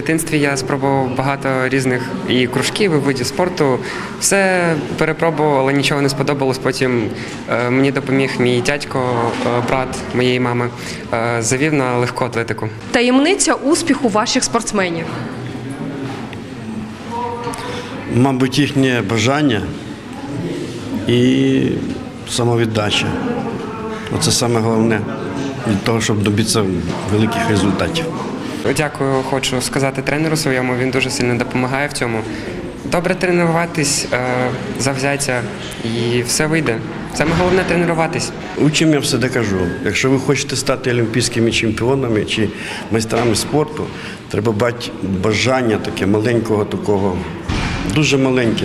дитинстві я спробував багато різних і кружків, і видів спорту. Все перепробував, але нічого не сподобалось. Потім е, мені допоміг мій дядько, е, брат моєї мами, е, завів на легку атлетику. Таємниця успіху ваших спортсменів. Мабуть, їхнє бажання і самовіддача. Оце саме головне для того, щоб добитися великих результатів. Дякую, хочу сказати тренеру своєму. Він дуже сильно допомагає в цьому. Добре тренуватись, е, завзяття і все вийде. Саме головне тренуватись. Учим я всегда кажу, якщо ви хочете стати олімпійськими чемпіонами чи майстрами спорту, треба бати бажання таке маленького такого, дуже маленьке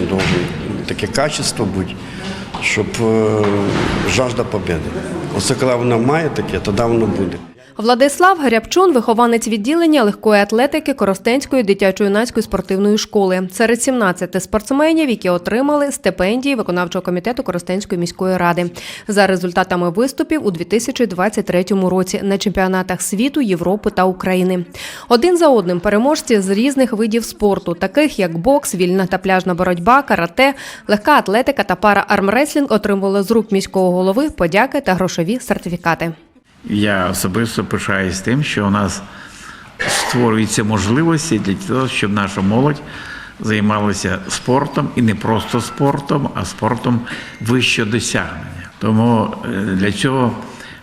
таке качество бути, щоб е, жажда побіди. Оце коли воно має таке, тоді воно буде. Владислав Грябчун, вихованець відділення легкої атлетики Коростенської дитячо-юнацької спортивної школи. Серед 17 спортсменів, які отримали стипендії виконавчого комітету Коростенської міської ради за результатами виступів у 2023 році на чемпіонатах світу, Європи та України. Один за одним переможці з різних видів спорту, таких як бокс, вільна та пляжна боротьба, карате, легка атлетика та пара армреслінг, отримували з рук міського голови подяки та грошові сертифікати. Я особисто пишаюсь тим, що у нас створюються можливості для того, щоб наша молодь займалася спортом і не просто спортом, а спортом вищого досягнення. Тому е, для цього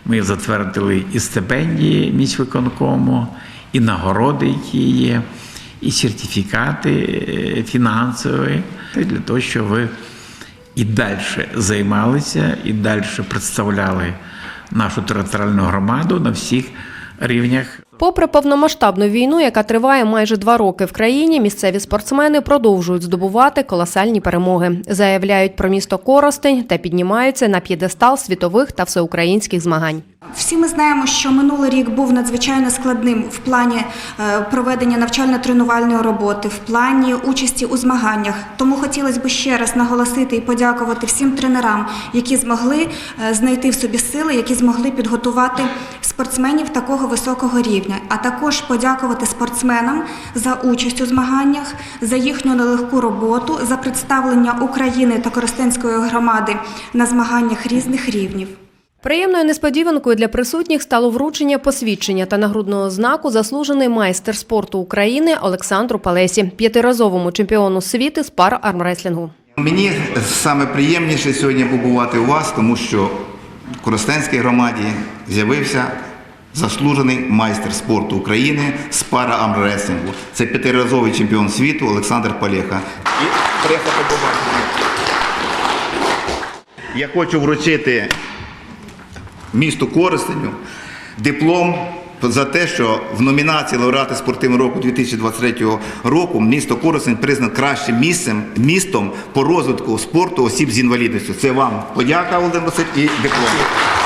ми затвердили і стипендії міськвиконкому, і нагороди, які є, і сертифікати е, фінансові для того, щоб ви і далі займалися, і далі представляли нашу територіальну громаду на всіх рівнях. Попри повномасштабну війну, яка триває майже два роки в країні, місцеві спортсмени продовжують здобувати колосальні перемоги. Заявляють про місто Коростень та піднімаються на п'єдестал світових та всеукраїнських змагань. Всі ми знаємо, що минулий рік був надзвичайно складним в плані е, проведення навчально-тренувальної роботи, в плані участі у змаганнях. Тому хотілося б ще раз наголосити і подякувати всім тренерам, які змогли е, знайти в собі сили, які змогли підготувати спортсменів такого високого рівня. А також подякувати спортсменам за участь у змаганнях, за їхню нелегку роботу, за представлення України та Коростенської громади на змаганнях різних рівнів. Приємною несподіванкою для присутніх стало вручення посвідчення та нагрудного знаку заслужений майстер спорту України Олександру Палесі, п'ятиразовому чемпіону світу з пар армреслінгу. Мені саме приємніше сьогодні побувати у вас, тому що в Коростенській громаді з'явився заслужений майстер спорту України з пара армреслінгу. Це п'ятиразовий чемпіон світу Олександр Палєха. І преса побачення. Я хочу вручити місту Коростеню диплом за те, що в номінації лауреати спортивного року 2023 року місто Коростень признано кращим місцем містом по розвитку спорту осіб з інвалідністю. Це вам подяка, Володимир Васильович, і диплом.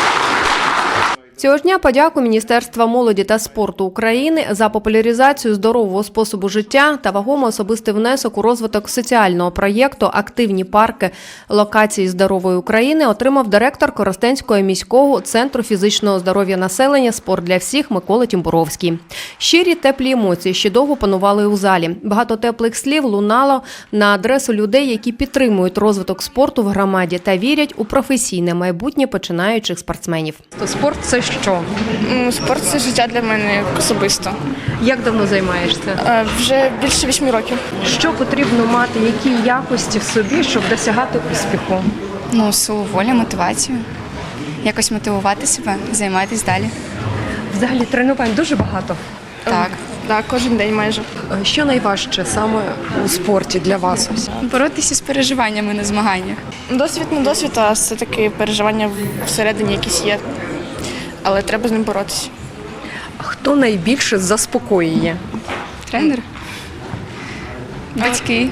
Цього ж дня подяку Міністерства молоді та спорту України за популяризацію здорового способу життя та вагомий особистий внесок у розвиток соціального проєкту Активні парки локації здорової України отримав директор Коростенського міського центру фізичного здоров'я населення Спорт для всіх Микола Тімбуровський. Щирі теплі емоції ще довго панували у залі. Багато теплих слів лунало на адресу людей, які підтримують розвиток спорту в громаді та вірять у професійне майбутнє починаючих спортсменів. Спорт це що? Спорт це життя для мене особисто. Як давно займаєшся? Е, Вже більше вісьми років. Що потрібно мати, які якості в собі, щоб досягати успіху? Ну, силу волі, мотивацію. Якось мотивувати себе, займатися далі. Взагалі тренувань дуже багато. Так. Так, кожен день майже. Е, Що найважче саме у спорті для вас? Боротися з переживаннями на змаганнях. Досвід не досвід, а все-таки переживання всередині якісь є. Але треба з ним боротися. Хто найбільше заспокоює? Тренер. Батьки.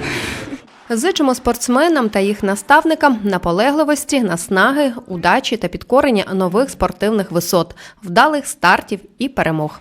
Зичимо спортсменам та їх наставникам наполегливості, наснаги, удачі та підкорення нових спортивних висот, вдалих стартів і перемог.